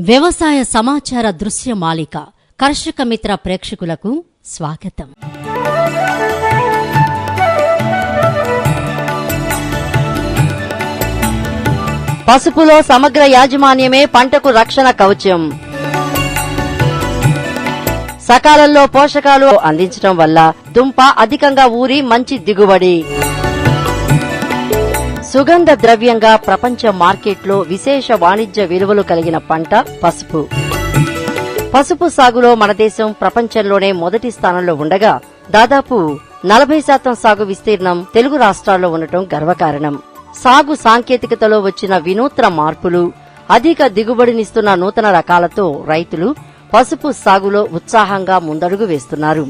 వ్యవసాయ సమాచార దృశ్య మాలిక కర్షక మిత్ర ప్రేక్షకులకు స్వాగతం. పసుపులో సమగ్ర యాజమాన్యమే పంటకు రక్షణ కవచం. సకాలంలో పోషకాలు అందించడం వల్ల దుంప అధికంగా ఊరి మంచి దిగుబడి. సుగంధ ద్రవ్యంగా ప్రపంచ మార్కెట్లో విశేష వాణిజ్య విలువలు కలిగిన పంట పసుపు. పసుపు సాగులో మన దేశం ప్రపంచంలోనే మొదటి స్థానంలో ఉండగా దాదాపు నలభై శాతం సాగు విస్తీర్ణం తెలుగు రాష్ట్రాల్లో ఉండటం గర్వకారణం. సాగు సాంకేతికతలో వచ్చిన వినూత్న మార్పులు అధిక దిగుబడినిస్తున్న నూతన రకాలతో రైతులు పసుపు సాగులో ఉత్సాహంగా ముందడుగు వేస్తున్నారు.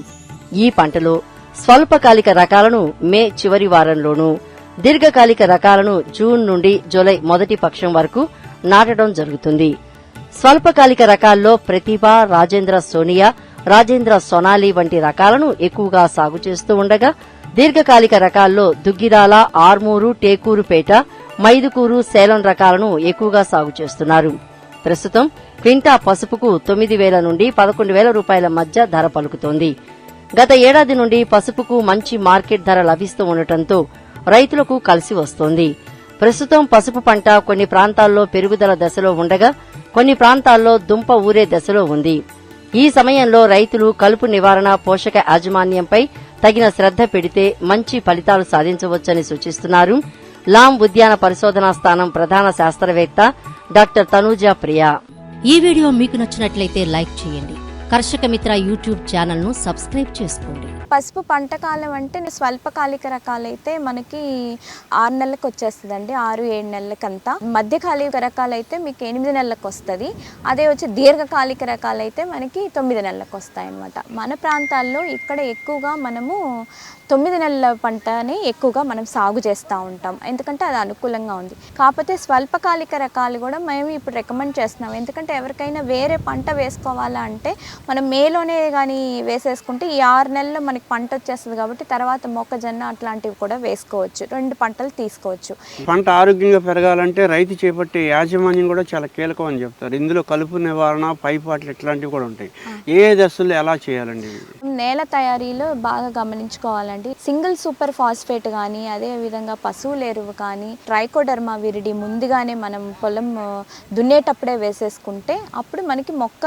ఈ పంటలో స్వల్పకాలిక రకాలను మే చివరి వారంలోనూ దీర్ఘకాలిక రకాలను జూన్ నుండి జూలై మొదటి పక్షం వరకు నాటడం జరుగుతుంది. స్వల్పకాలిక రకాల్లో ప్రతిభ రాజేంద్ర సోనియా రాజేంద్ర సొనాలి వంటి రకాలను ఎక్కువగా సాగు చేస్తూ ఉండగా దీర్ఘకాలిక రకాల్లో దుగ్గిరాల ఆర్మూరు టేకూరుపేట మైదుకూరు సేలం రకాలను ఎక్కువగా సాగు చేస్తున్నారు. ప్రస్తుతం క్వింటా పసుపుకు తొమ్మిది వేల నుండి పదకొండు వేల రూపాయల మధ్య ధర పలుకుతోంది. గత ఏడాది నుండి పసుపుకు మంచి మార్కెట్ ధర లభిస్తూ ఉండటంతో రైతులకు కలిసి వస్తోంది. ప్రస్తుతం పసుపు పంట కొన్ని ప్రాంతాల్లో పెరుగుదల దశలో ఉండగా కొన్ని ప్రాంతాల్లో దుంప ఊరే దశలో ఉంది. ఈ సమయంలో రైతులు కలుపు నివారణ పోషక యాజమాన్యంపై తగిన శ్రద్ధ పెడితే మంచి ఫలితాలు సాధించవచ్చని సూచిస్తున్నారు. లాం ఉద్యాన పరిశోధనా స్థానం ప్రధాన శాస్త్రవేత్త డాక్టర్ తనూజా ప్రియా. ఈ వీడియో మీకు నచ్చినట్లయితే లైక్ చేయండి. కర్షక మిత్ర యూట్యూబ్ ఛానల్ను సబ్స్క్రైబ్ చేసుకోండి. పసుపు పంట కాలం అంటే స్వల్పకాలిక రకాలైతే మనకి ఆరు నెలలకు వచ్చేస్తుందండి ఆరు ఏడు నెలలకంతా. మధ్యకాలిక రకాలైతే మీకు ఎనిమిది నెలలకు వస్తుంది. అదే వచ్చి దీర్ఘకాలిక రకాలైతే మనకి తొమ్మిది నెలలకు వస్తాయి అన్నమాట మన ప్రాంతాల్లో ఇక్కడ ఎక్కువగా మనము తొమ్మిది నెలల పంటని ఎక్కువగా మనం సాగు చేస్తూ ఉంటాం. ఎందుకంటే అది అనుకూలంగా ఉంది. కాకపోతే స్వల్పకాలిక రకాలు కూడా మేము ఇప్పుడు రికమెండ్ చేస్తున్నాం. ఎందుకంటే ఎవరికైనా వేరే పంట వేసుకోవాలా అంటే మనం మేలోనే కానీ వేసేసుకుంటే ఈ ఆరు నెలలు మన మనకి పంట వచ్చేస్తుంది కాబట్టి తర్వాత మొక్కజొన్న అట్లాంటివి కూడా వేసుకోవచ్చు. రెండు పంటలు తీసుకోవచ్చు. పంట ఆరోగ్యంగా పెరగాలంటే రైతు చేపట్టే యాజమాన్యం కూడా చాలా కీలకం అని చెప్తారు. ఇందులో కలుపు నివారణ పైపాట్లు ఇట్లాంటివి కూడా ఉంటాయి. ఏ దశల్లో ఎలా చేయాలండి? నేల తయారీలో బాగా గమనించుకోవాలండి. సింగిల్ సూపర్ ఫాస్ఫేట్ కానీ అదే విధంగా పశువుల ఎరువు కానీ ట్రైకోడర్మా విరిడి ముందుగానే మనం పొలం దున్నేటప్పుడే వేసేసుకుంటే అప్పుడు మనకి మొక్క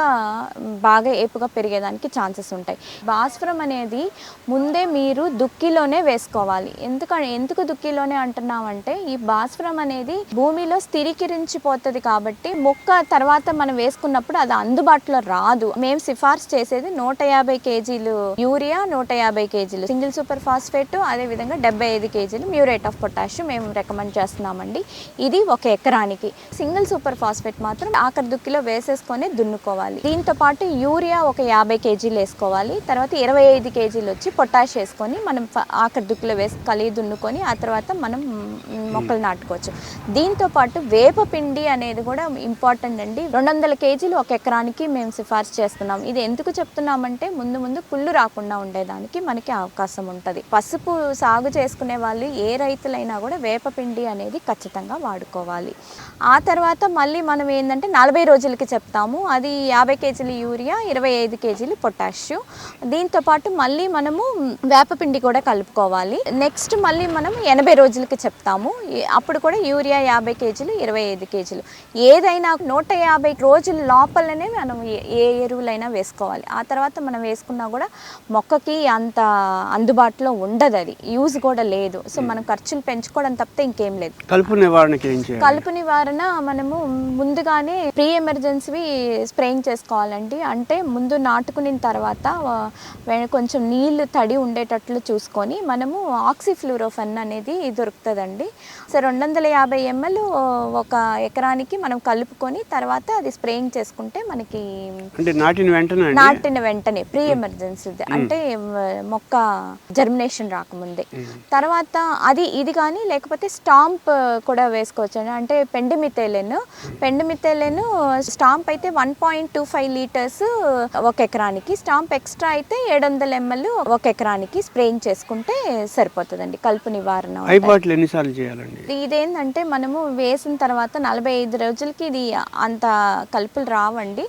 బాగా ఏపుగా పెరిగేదానికి ఛాన్సెస్ ఉంటాయి. భాస్వరం అనేది ముందే మీరు దుక్కిలోనే వేసుకోవాలి. ఎందుకంటే ఎందుకు దుక్కిలోనే అంటున్నామంటే ఈ భాస్వరం అనేది భూమిలో స్థిరీకరించిపోతుంది కాబట్టి మొక్క తర్వాత మనం వేసుకున్నప్పుడు అది అందుబాటులో రాదు. మేము సిఫార్సు చేసేది నూట యాభై కేజీలు యూరియా నూట యాభై కేజీలు సింగిల్ సూపర్ ఫాస్ఫేట్ అదే విధంగా డెబ్బై ఐదు కేజీలు మ్యూరేట్ ఆఫ్ పొటాషియం మేము రికమెండ్ చేస్తున్నామండి. ఇది ఒక ఎకరానికి. సింగిల్ సూపర్ ఫాస్ఫేట్ మాత్రం ఆఖరి దుక్కిలో వేసేసుకొని దున్నుకోవాలి. దీంతో పాటు యూరియా ఒక యాభై కేజీలు వేసుకోవాలి. తర్వాత ఇరవై ఐదు కేజీలు వచ్చి పొటాష్ వేసుకొని మనం ఆఖరి దుక్కిలో వేసి కలిగి దున్నుకొని ఆ తర్వాత మనం మొక్కలు నాటుకోవచ్చు. దీంతో పాటు వేప పిండి అనేది కూడా ఇంపార్టెంట్ అండి. రెండు వందల కేజీలు ఒక ఎకరానికి మేము సిఫార్సు చేస్తున్నాం. ఇది ఎందుకు చెప్తున్నామంటే ముందు ముందు కుళ్ళు రాకుండా ఉండేదానికి మనకి అవకాశం ఉంటుంది. పసుపు సాగు చేసుకునే వాళ్ళు ఏ రైతులైనా కూడా వేప పిండి అనేది ఖచ్చితంగా వాడుకోవాలి. ఆ తర్వాత మళ్ళీ మనం ఏంటంటే నలభై రోజులకి చెప్తాము. అది యాభై కేజీలు యూరియా ఇరవై ఐదు కేజీలు పొటాష్. దీంతో పాటు మళ్ళీ మనము వేపపిండి కూడా కలుపుకోవాలి. నెక్స్ట్ మళ్ళీ మనం ఎనభై రోజులకి చెప్తాము. అప్పుడు కూడా యూరియా యాభై కేజీలు ఇరవై ఐదు కేజీలు. ఏదైనా నూట యాభై రోజుల లోపలనే మనం ఏ- ఎరువులైనా వేసుకోవాలి. ఆ తర్వాత మనం వేసుకున్నా కూడా మొక్కకి అంత అందుబాటులో ఉండదు అది యూజ్ కూడా లేదు. సో మనం ఖర్చులు పెంచుకోవడం తప్పితే ఇంకేం లేదు. కలుపు నివారణకి చేయాలి? కలుపు నివారణ మనము ముందుగానే ప్రీ ఎమర్జెన్సీ స్ప్రేయింగ్ చేసుకోవాలండి. అంటే ముందు నాటుకున్న తర్వాత ఆ, వె- నీళ్ళు తడి ఉండేటట్లు చూసుకొని మనము ఆక్సిఫ్లూరోఫెన్ అనేది దొరుకుతుందండి. సో రెండు వందల యాభై ఎంఎల్ ఒక ఎకరానికి మనం కలుపుకొని తర్వాత అది స్ప్రేయింగ్ చేసుకుంటే మనకి అంటే నాటిన వెంటనే? నాటిన వెంటనే ప్రీ ఎమర్జెన్సీ అంటే మొక్క జర్మినేషన్ రాకముందే. తర్వాత అది ఇది కానీ లేకపోతే స్టాంప్ కూడా వేసుకోవచ్చు. అంటే పెండిమిథైలెన్ పెండిమిథైలెన్ స్టాంప్ అయితే one point two five litres ఒక ఎకరానికి. స్టాంప్ ఎక్స్ట్రా అయితే ఏడు వందల ఎంఎల్ ఒక ఎకరానికి స్ప్రేయింగ్ చేసుకుంటే సరిపోతుందండి కలుపు నివారణ ఎన్నిసార్లు చేయాలండి? ఇదేంటంటే మనము వేసిన తర్వాత నలభై ఐదు రోజులకి ఇది అంత కలుపులు రావండి.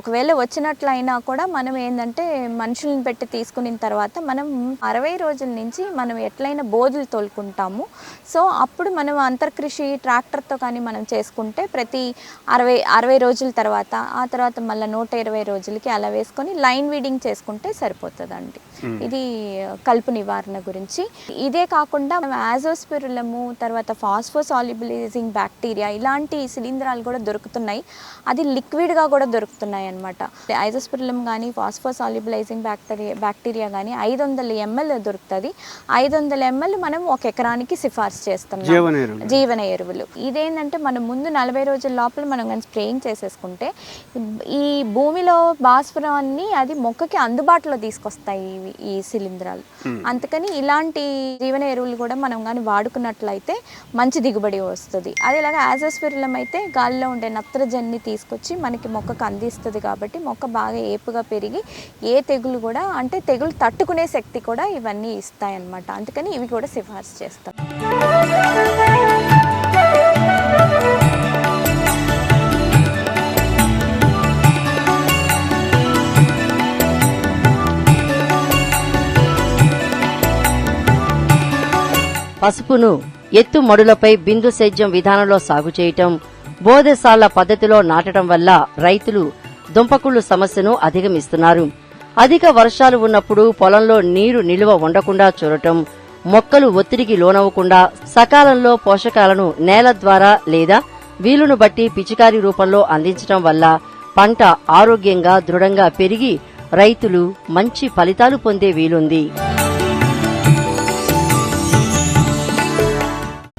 ఒకవేళ వచ్చినట్లయినా కూడా మనం ఏంటంటే మనుషులను పెట్టి తీసుకున్న తర్వాత మనం అరవై రోజుల నుంచి మనం ఎట్లయినా బోధులు తోలుకుంటాము. సో అప్పుడు మనం అంతర్కృషి ట్రాక్టర్తో కానీ మనం చేసుకుంటే ప్రతి అరవై అరవై రోజుల తర్వాత ఆ తర్వాత మళ్ళీ నూట ఇరవై రోజులకి అలా వేసుకొని లైన్ వీడింగ్ చేసుకుంటే సరిపోతుందండి. ఇది కలుపు నివారణ గురించి. ఇదే కాకుండా యాజోస్పిరులము తర్వాత ఫాస్ఫోసాలిబిలైజింగ్ బ్యాక్టీరియా ఇలాంటి శిలీంధ్రాలు కూడా దొరుకుతున్నాయి. అది లిక్విడ్గా కూడా దొరుకుతున్నాయి అనమాట ఐజోస్పిరులం కానీ ఫాస్ఫోసాలిబిలైజింగ్ బ్యాక్టీరియా బ్యాక్టీరియా కానీ ఐదు వందల ఎంఎల్ దొరుకుతుంది. ఐదు వందల ఎంఎల్ మనం ఒక ఎకరానికి సిఫార్సు చేస్తున్నాం. జీవన ఎరువులు. జీవన ఎరువులు ఇదేంటంటే మనం ముందు నలభై రోజుల లోపల మనం కానీ స్ప్రేయింగ్ చేసేసుకుంటే ఈ భూమిలో భాస్వరాన్ని అది మొక్కకి అందుబాటులో తీసుకొస్తాయి ఇవి. ఈ శిలీంధ్రాలు. అందుకని ఇలాంటి జీవన ఎరువులు కూడా మనం కానీ వాడుకున్నట్లయితే మంచి దిగుబడి వస్తుంది. అదేలాగా యాజోస్ఫిరిలం అయితే గాలిలో ఉండే నత్రజన్ని తీసుకొచ్చి మనకి మొక్కకు అందిస్తుంది కాబట్టి మొక్క బాగా ఏపుగా పెరిగి ఏ తెగులు కూడా అంటే తెగులు తట్టుకునే శక్తి కూడా ఇవన్నీ ఇస్తాయి అన్నమాట అందుకని ఇవి కూడా సిఫార్సు చేస్తాం. పసుపును ఎత్తు మడులపై బిందు సేద్యం విధానంలో సాగు చేయటం బోధశాల పద్ధతిలో నాటడం వల్ల రైతులు దుంపకుళ్ళు సమస్యను అధిగమిస్తున్నారు. అధిక వర్షాలు ఉన్నప్పుడు పొలంలో నీరు నిలువ ఉండకుండా చూడటం మొక్కలు ఒత్తిడికి లోనవ్వకుండా సకాలంలో పోషకాలను నేల ద్వారా లేదా వీలును బట్టి పిచికారీ రూపంలో అందించటం వల్ల పంట ఆరోగ్యంగా దృఢంగా పెరిగి రైతులు మంచి ఫలితాలు పొందే వీలుంది.